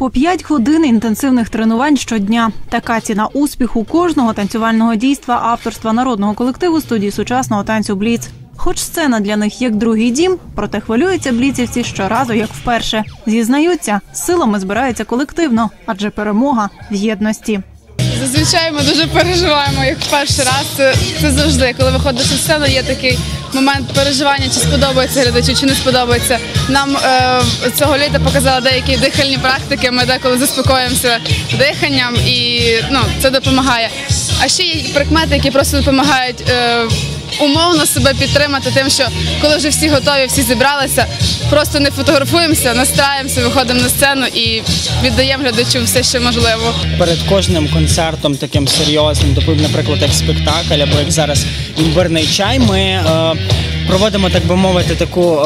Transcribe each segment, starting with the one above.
По 5 годин інтенсивних тренувань щодня. Така ціна успіху кожного танцювального дійства авторства народного колективу студії сучасного танцю Бліц. Хоч сцена для них як другий дім, проте хвилюються бліцівці щоразу, як вперше. Зізнаються, силами збираються колективно, адже перемога в єдності. Зазвичай ми дуже переживаємо як перший раз. Це, це завжди, коли виходиш на сцену, є такий момент переживання, чи сподобається глядачу, чи не сподобається. Нам е, цього літа показали деякі дихальні практики. Ми деколи заспокоїмося диханням, і ну, це допомагає. А ще є прикмети, які просто допомагають. Е, Умовно себе підтримати тим, що коли вже всі готові, всі зібралися, просто не фотографуємося, настраємося, виходимо на сцену і віддаємо глядачу все, що можливо. перед кожним концертом таким серйозним, наприклад, як спектакль або як зараз імбирний чай, ми е, проводимо, так би мовити, таку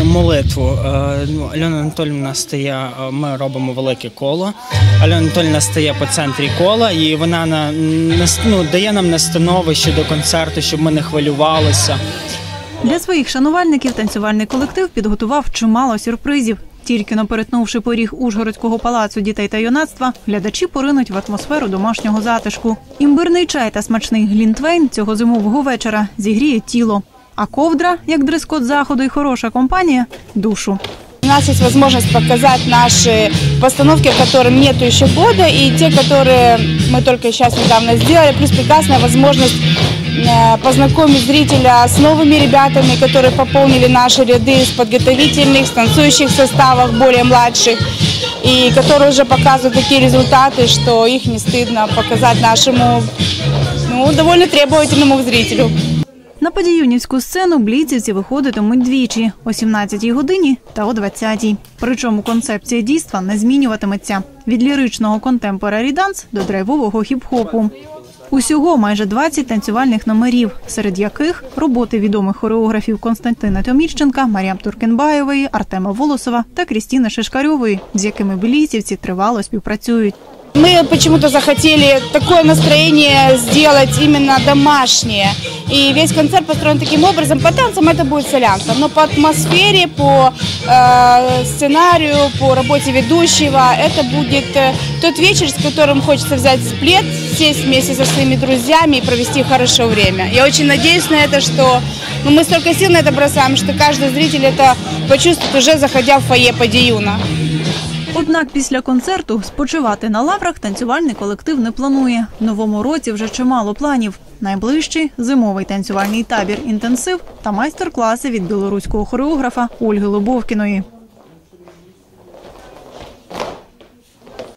е, молитву. Е, ну, Альона Анатолівна стає, е, ми робимо велике коло. Альона Анатолівна стає по центрі кола, і вона на, ну, дає нам настанови щодо концерту, щоб ми не хвилювалися. Для своїх шанувальників танцювальний колектив підготував чимало сюрпризів. Тільки но перетнувши поріг Ужгородського палацу дітей та юнацтва, глядачі поринуть в атмосферу домашнього затишку. Імбирний чай та смачний глінтвейн цього зимового вечора зігріє тіло. А ковдра, як дрес-код заходу і хороша компанія душу. У нас есть возможность показать наши постановки, которым нету еще года, и те, которые мы только сейчас недавно сделали, плюс прекрасная возможность э, познакомить зрителя с новыми ребятами, которые пополнили наши ряды с подготовительных, с танцующих составах, более младших, и которые уже показывают такие результаты, что их не стыдно показать нашему ну, довольно требовательному зрителю. На подіюнівську сцену бліцівці виходитимуть двічі о 17-й годині та о 20-й. Причому концепція дійства не змінюватиметься від ліричного контемпорарі данс до драйвового хіп-хопу. Усього майже 20 танцювальних номерів, серед яких роботи відомих хореографів Константина Томільченка, Маріам Туркенбаєвої, Артема Волосова та Крістіни Шишкарьової, з якими бліцівці тривало співпрацюють. Мы почему-то захотели такое настроение сделать именно домашнее. И весь концерт построен таким образом. По танцам это будет солянка, но по атмосфере, по э, сценарию, по работе ведущего это будет э, тот вечер, с которым хочется взять плед, сесть вместе со своими друзьями и провести хорошо время. Я очень надеюсь на это, что ну, мы столько сил на это бросаем, что каждый зритель это почувствует уже заходя в фойе по Диюна. Однак після концерту спочивати на лаврах танцювальний колектив не планує. В новому році вже чимало планів. Найближчий зимовий танцювальний табір інтенсив та майстер-класи від білоруського хореографа Ольги Лобовкіної.